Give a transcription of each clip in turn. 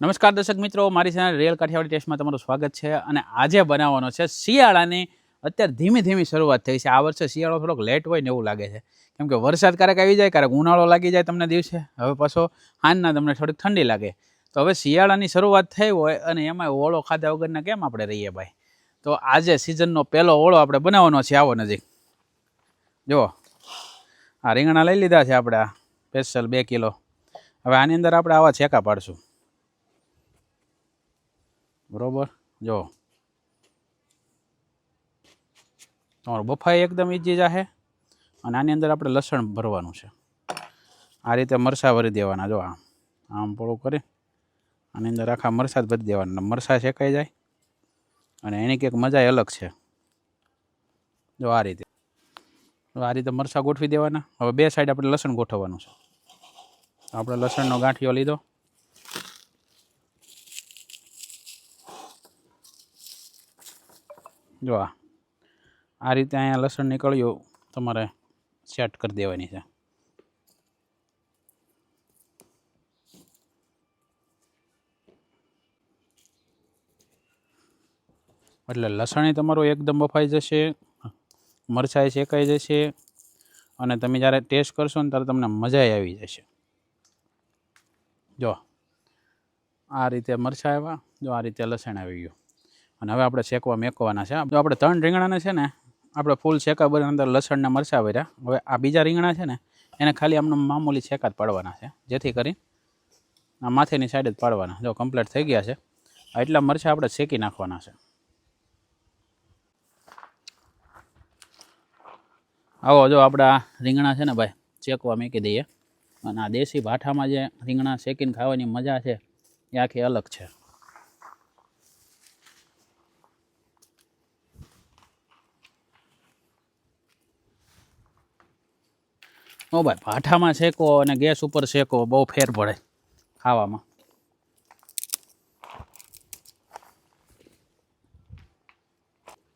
નમસ્કાર દર્શક મિત્રો, મારી ચેનલ રિયલ કાઠિયાવાડી ટેસ્ટમાં તમારું સ્વાગત છે અને આજે બનાવવાનો છે શિયાળાની અત્યારે ધીમી ધીમી શરૂઆત થઈ છે. આ વર્ષે શિયાળો થોડોક લેટ હોય ને એવું લાગે છે. કેમ કે વરસાદ ક્યારેક આવી જાય, ક્યારેક ઉનાળો લાગી જાય તમને દિવસે. હવે પાછો હાંજના તમને થોડીક ઠંડી લાગે. તો હવે શિયાળાની શરૂઆત થઈ હોય અને એમાં ઓળો ખાધા વગરના કેમ આપણે રહીએ ભાઈ? તો આજે સિઝનનો પહેલો ઓળો આપણે બનાવવાનો છે આવો નજીક. જુઓ. આ રીંગણા લઈ લીધા છે આપણે સ્પેશિયલ બે કિલો. હવે આની અંદર આપણે આવા છેકા પાડશું. બરોબર? જો. તમારું બફાઈ એકદમ ઈજી જાહે અને આની અંદર આપણે લસણ ભરવાનું છે. આ રીતે મરસાં ભરી દેવાના, જો આમ આમ પોળું કરી આની અંદર આખા મરચાં જ ભરી દેવાના મરસા શેકાઈ જાય અને એની કંઈક મજા અલગ છે. જો આ રીતે. આ રીતે મરસાં ગોઠવી દેવાના. હવે બે સાઈડ આપણે લસણ ગોઠવવાનું છે. આપણે લસણનો ગાંઠિયો લીધો. જો આ રીતે અહીંયા લસણ નીકળ્યું, તમારે સેટ કરી દેવાની છે. એટલે લસણ તમારું એકદમ બફાઈ જશે, મરચાં શેકાઈ જશે, અને તમે જ્યારે ટેસ્ટ કરશો ને ત્યારે તમને મજા આવી જશે. જો, આ રીતે મરચાં આવ્યા, જો આ રીતે લસણ આવી ગયું. અને હવે આપણે શેકવા મેકવાના છે જો આપણે ત્રણ રીંગણાને છે ને, આપણે ફૂલ શેકા બધા અંદર લસણને મરચાં ભર્યા. હવે આ બીજા રીંગણા છે ને, એને ખાલી આમને મામૂલી શેકા જ પાડવાના છે. જેથી કરી આ માથેની સાઈડ જ પાડવાના. જો કમ્પ્લીટ થઈ ગયા છે એટલા મરચાં આપણે શેકી નાખવાના છે. આવો, જો આપણા રીંગણા છે ને ભાઈ, શેકવા મૂકી દઈએ. અને આ દેશી ભાઠામાં જે રીંગણા શેકીને ખાવાની મજા છે, એ આખી અલગ છે. ઓ ભાઈ, ભાઠામાં શેકો અને ગેસ ઉપર શેકો, બહુ ફેર પડે ખાવામાં.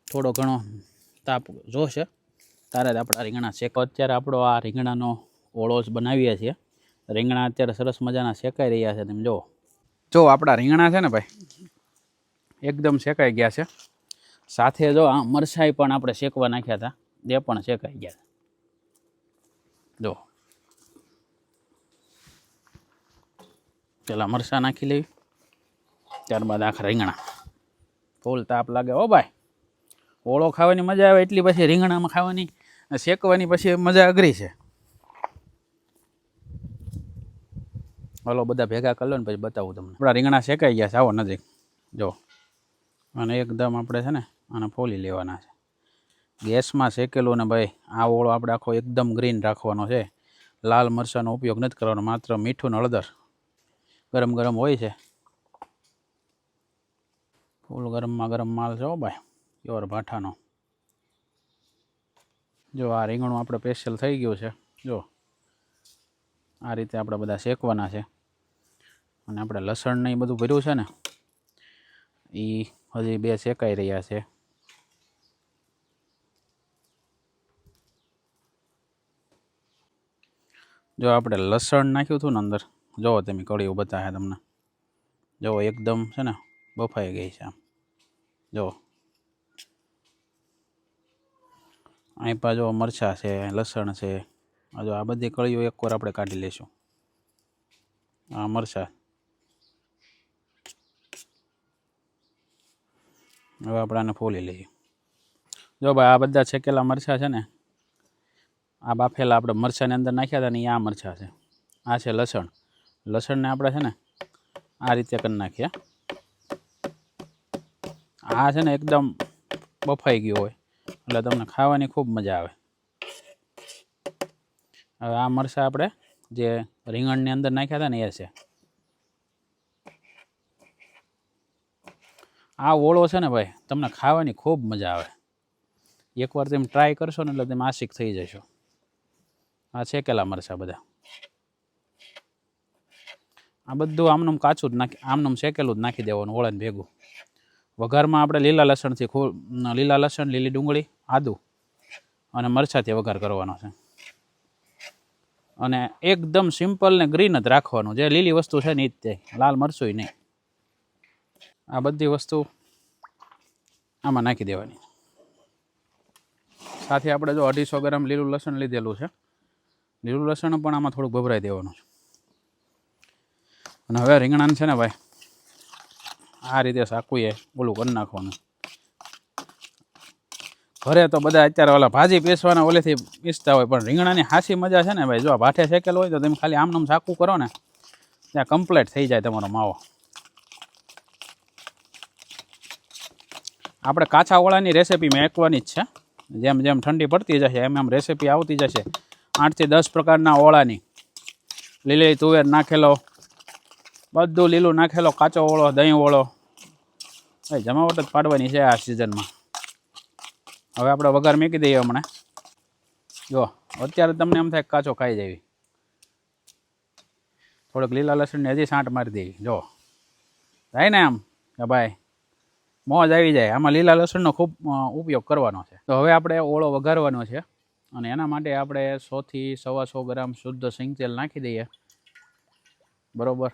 થોડો ઘણો તાપ જોશે. તારે જ આપણા રીંગણા શેકો. અત્યારે આપણો આ રીંગણાનો ઓળો જ બનાવીએ છીએ. રીંગણા અત્યારે સરસ મજાના શેકાઈ રહ્યા છે, તમે જુઓ. જો આપણા રીંગણા છે ને ભાઈ, એકદમ શેકાઈ ગયા છે. સાથે જો આ મરસાઈ પણ આપણે શેકવા નાખ્યા હતા તે પણ શેકાઈ ગયા છે. જો પેલા મરચાં નાખી લેવી. ત્યારબાદ આખા રીંગણા. ફૂલ તાપ લાગે. હો ભાઈ, ઓળો ખાવાની મજા આવે, એટલી પછી રીંગણામાં ખાવાની શેકવાની પછી મજા અઘરી છે. હલો, બધા ભેગા કરી લો ને પછી બતાવું તમને. આપણા રીંગણા શેકાઈ ગયા છે, આવો નજીક. જો. અને એકદમ આપણે છે ને, આને ફોલી લેવાના છે. ગેસમાં શેકેલું ને ભાઈ, આ ઓળો આપણે આખો એકદમ ગ્રીન રાખવાનો છે. લાલ મરચાંનો ઉપયોગ નથી કરવાનો, માત્ર મીઠું ને હળદર. ગરમ ગરમ હોય છે. ફૂલ ગરમમાં ગરમ માલ છે ભાઈ, પ્યોર ભાઠાનો. જો આ રીંગણું આપણે સ્પેશિયલ થઈ ગયું છે, જો. આ રીતે આપણે બધા શેકવાના છે. અને આપણે લસણ ને એ બધું ભર્યું છે ને એ હજી બે શેકાઈ રહ્યા છે. જો આપણે લસણ નાખ્યું હતું ને અંદર જુઓ તમે કળીઓ બતાવે તમને. જુઓ એકદમ છે ને બફાઈ ગઈ છે આમ. જુઓ અહીં પા જો મરચાં છે, લસણ છે જો આ બધી કળીઓ એક વાર આપણે કાઢી લઈશું. આ મરચાં. હવે આપણે આને ફોલી લઈએ. જો ભાઈ આ બધા છેકેલા મરચાં છે ને આ બાફેલા આપણે મરચાંની અંદર નાખ્યા હતા ને એ આ મરચાં છે. આ છે લસણ. લસણને આપણે છે ને આ રીતે કરી નાખીએ. આ છે ને એકદમ બફાઈ ગયો હોય, એટલે તમને ખાવાની ખૂબ મજા આવે. હવે આ મરચાં આપણે જે રીંગણની અંદર નાખ્યા હતા ને એ છે. આ ઓળો છે ને ભાઈ, તમને ખાવાની ખૂબ મજા આવે. એકવાર તમે ટ્રાય કરશો ને એટલે તમે આશિક થઈ જશો. આ શેકેલા મરચાં બધા. આ બધું આમનું કાચું જ નાખી, આમનું શેકેલું જ નાખી દેવાનું ઓળાને ભેગું. વઘારમાં આપણે લીલા લસણથી લીલા લસણ, લીલી ડુંગળી, આદું અને મરચાંથી વઘાર કરવાનો છે. અને એકદમ સિમ્પલ ને ગ્રીન જ રાખવાનું. જે લીલી વસ્તુ છે ને તે, લાલ મરચું નહીં. આ બધી વસ્તુ આમાં નાખી દેવાની. સાથે આપણે જો અઢીસો ગ્રામ લીલું લસણ લીધેલું છે. લીલું લસણ પણ આમાં થોડુંક ભભરાઈ દેવાનું છે. અને હવે રીંગણાને છે ને ભાઈ, આ રીતે સાકુએ ઓલું કરી નાખવાનું. ઘરે તો બધા અત્યારે ઓલા ભાજી પીસવાના ઓલેથી પીસતા હોય, પણ રીંગણાની હાસી મજા છે ને ભાઈ, જો ભાઠે શેકેલ હોય તો તમે ખાલી આમનામ સાકું કરો ને, ત્યાં કમ્પ્લીટ થઈ જાય તમારો માવો. આપણે કાચા ઓળાની રેસીપી એકવાની જ છે. જેમ જેમ ઠંડી પડતી જશે, એમ એમ રેસીપી આવતી જશે. આઠથી દસ પ્રકારના ઓળાની. લીલી તુવેર નાખેલો, બધું લીલું નાખેલો, કાચો ઓળો, દહીં ઓળો. ભાઈ જમાવટ જ પાડવાની છે આ સિઝનમાં. હવે આપણે વઘાર મૂકી દઈએ હમણાં. જો, અત્યારે તમને એમ થાય કાચો ખાઈ જાય થોડોક લીલા લસણને હજી સાંટ મારી દેવી. જો. થાય ને આમ? કે ભાઈ, મોજ આવી જાય. આમાં લીલા લસણનો ખૂબ ઉપયોગ કરવાનો છે. તો હવે આપણે ઓળો વઘારવાનો છે. અને એના માટે આપણે સોથી સવા સો ગ્રામ શુદ્ધ સિંગ તેલ નાખી દઈએ. બરોબર?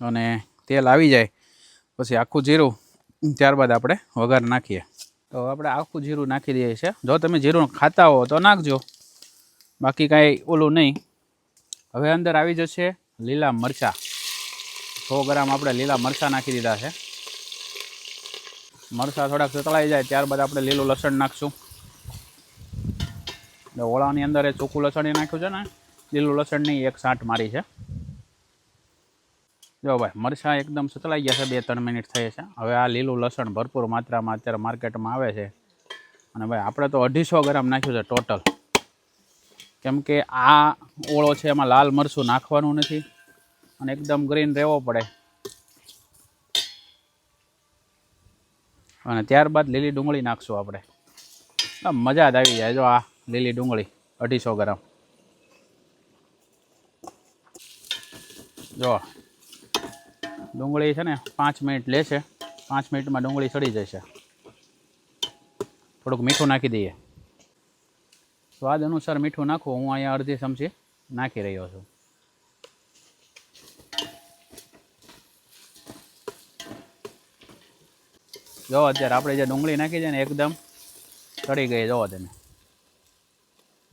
અને તેલ આવી જાય. પછી આખું જીરું ત્યારબાદ આપણે વઘાર નાખીએ. તો આપણે આખું જીરું નાખી દઈએ છીએ. જો તમે જીરું ખાતા હો તો નાખજો. બાકી કાંઈ ઓલું નહીં. હવે અંદર આવી જશે લીલા મરચાં. સો ગ્રામ આપણે લીલા મરચાં નાખી દીધા છે. મરચાં થોડાક સતળાઈ જાય, ત્યારબાદ આપણે લીલું લસણ નાખશું. એટલે ઓળાની અંદર એ ચોખ્ખું લસણ નાખ્યું છે ને, લીલું લસણની એક સાંઠ મારી છે. જો ભાઈ મરચાં એકદમ સતળાઈ ગયા છે, બે ત્રણ મિનિટ થઈ છે. હવે આ લીલું લસણ ભરપૂર માત્રામાં અત્યારે માર્કેટમાં આવે છે. અને ભાઈ, આપણે તો અઢીસો ગ્રામ નાખ્યું છે ટોટલ. કેમ કે આ ઓળો છે, એમાં લાલ મરચું નાખવાનું નથી. અને એકદમ ગ્રીન રહેવો પડે. અને ત્યારબાદ લીલી ડુંગળી નાખશું આપણે. મજા જ આવી જાય જો આ લીલી ડુંગળી, અઢીસો ગ્રામ. જો, ડુંગળી છે ને પાંચ મિનિટ લેશે, પાંચ મિનિટમાં ડુંગળી સડી જશે. થોડુંક મીઠું નાખી દઈએ. સ્વાદ અનુસાર મીઠું નાખો, હું અહીંયા અડધી ચમચી નાખી રહ્યો છું. જો, અત્યારે આપણે જે ડુંગળી નાખી છે ને, એકદમ ચડી ગઈ. જોવો તમે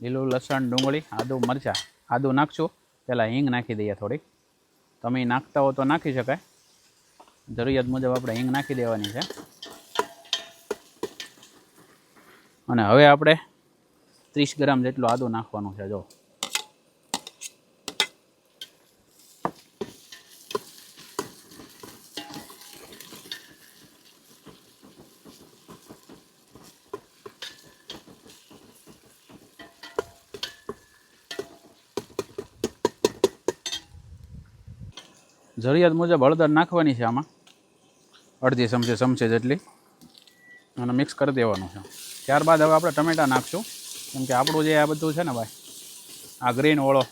લીલું લસણ, ડુંગળી, આદુ, મરચાં, આદુ નાખશું. પહેલાં હિંગ નાખી દઈએ થોડીક. તમે નાખતા હો તો નાખી શકાય. જરૂરિયાત મુજબ આપણે હિંગ નાખી દેવાની છે. અને હવે આપણે ત્રીસ ગ્રામ જેટલું આદુ નાખવાનું છે, જો. જરૂરિયાત મુજબ હળદર નાખવાની છે આમાં. અડધી ચમચે ચમચે જેટલી. અને મિક્સ કરી દેવાનું છે. ત્યારબાદ હવે આપણે ટમેટાં નાખશું. કેમ કે આપણું જે આ બધું છે ને ભાઈ, આ ગ્રીન ઓળો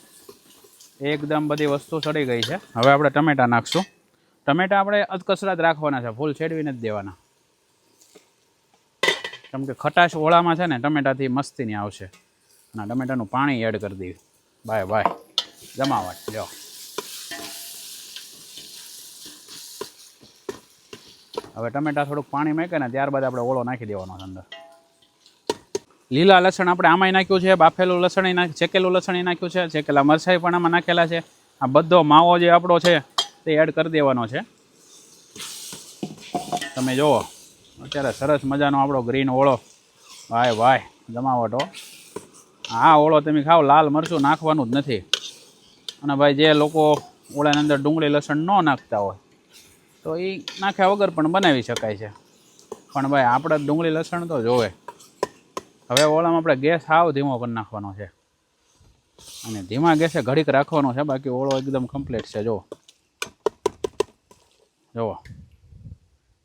એકદમ બધી વસ્તુ સડી ગઈ છે. હવે આપણે ટમેટાં નાખશું. ટમેટાં આપણે અધકસરાત રાખવાના છે. ફૂલ છેડવીને જ દેવાના. કેમ કે ખટાશ ઓળામાં છે ને ટમેટાથી મસ્તીની આવશે. અને ટમેટાનું પાણી એડ કરી દેવું. Bye bye. જમાવટ. લ્યો. હવે ટમેટા થોડુંક પાણી મેકે ને ત્યારબાદ આપણે ઓળો નાખી દેવાનો અંદર. લીલા લસણ આપણે આમાંય નાખ્યું છે, બાફેલું લસણ નાખ ચેકેલું લસણ નાખ્યું છે ચેકેલા મરસાઈ પણ આમાં નાખેલા છે. આ બધો માવો જે આપણો છે તે એડ કરી દેવાનો છે. તમે જુઓ અત્યારે સરસ મજાનો આપણો ગ્રીન ઓળો. ભાઈ ભાઈ જમાવટો આ ઓળો તમે ખાઓ, લાલ મરચું નાખવાનું જ નથી. અને ભાઈ જે લોકો ઓળાની અંદર ડુંગળી લસણ ન નાખતા હોય તો એ નાખ્યા વગર પણ બનાવી શકાય છે. પણ ભાઈ, આપણે ડુંગળી લસણ તો જોવે. હવે ઓળામાં આપણે ગેસ સાવ ધીમો કરી નાખવાનો છે. અને ધીમા ગેસે ઘડીક રાખવાનો છે, બાકી ઓળો એકદમ કમ્પ્લીટ છે જુઓ જુઓ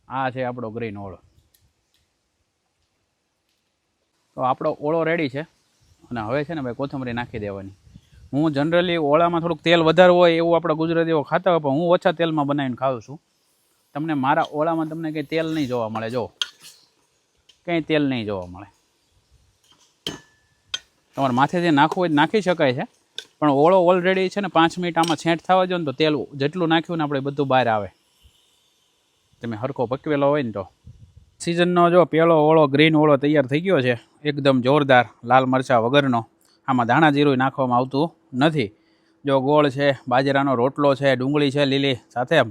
આ છે આપણો ગ્રીન ઓળો. તો આપણો ઓળો રેડી છે. અને હવે છે ને ભાઈ, કોથમરી નાખી દેવાની. હું જનરલી ઓળામાં થોડુંક તેલ વધારે હોય એવું આપણે ગુજરાતીઓ ખાતા હોય, પણ હું ઓછા તેલમાં બનાવીને ખાઉં છું. તમને મારા ઓળામાં તમને કંઈ તેલ નહીં જોવા મળે, જો. કંઈ તેલ નહીં જોવા મળે. તમારે માથેથી નાખવું હોય નાખી શકાય છે, પણ ઓળો ઓલરેડી છે ને પાંચ મિનિટ આમાં છેંટ થવા જો ને તો તેલ જેટલું નાખ્યું ને આપણે બધું બહાર આવે. તમે હરખો પકવેલો હોય ને તો. સિઝનનો જો પેલો ઓળો ગ્રીન ઓળો તૈયાર થઈ ગયો છે, એકદમ જોરદાર લાલ મરચાં વગરનો. આમાં ધાણા જીરું નાખવામાં આવતું નથી. જો ગોળ છે, બાજરાનો રોટલો છે, ડુંગળી છે, લીલી, સાથે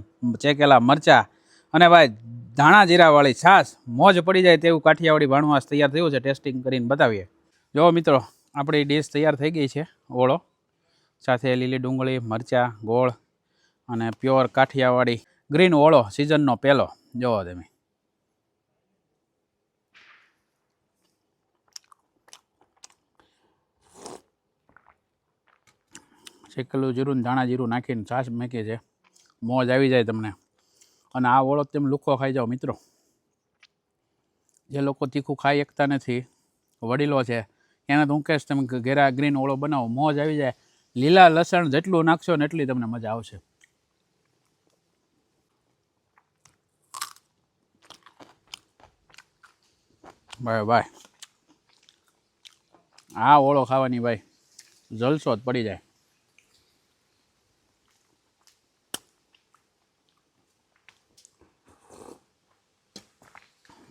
ચેકેલા મરચાં અને ભાઈ ધાણા જીરાવાળી છાશ. મોજ પડી જાય તેવું કાઠિયાવાડી ભાણવાસ તૈયાર થયું છે, ટેસ્ટિંગ કરીને બતાવીએ. જો મિત્રો, આપણી ડીશ તૈયાર થઈ ગઈ છે, ઓળો. સાથે લીલી ડુંગળી, મરચાં, ગોળ અને પ્યોર કાઠિયાવાડી. ગ્રીન ઓળો, સિઝનનો પહેલો. જોવો તમે. શેકેલું જીરું ધાણા જીરું નાખીને છાશ મેકી છે. મોજ આવી જાય તમને. અને આ ઓળો તેમ લુખો ખાઈ જાઓ મિત્રો. જે લોકો તીખું ખાઈ શકતા નથી, વડીલો છે, એને તો હું કહીશ તમે ઘેરા ગ્રીન ઓળો બનાવો, મોજ આવી જાય. લીલા લસણ જેટલું નાખશો ને એટલી તમને મજા આવશે. ભાઈ ભાઈ આ ઓળો ખાવાની ભાઈ જલસો જ પડી જાય.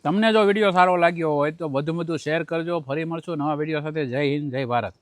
તમને જો વીડિયો સારો લાગ્યો હોય તો વધુ વધુ શેર કરજો. ફરી મળશું નવા વીડિયો સાથે. જય હિન્દ, જય ભારત.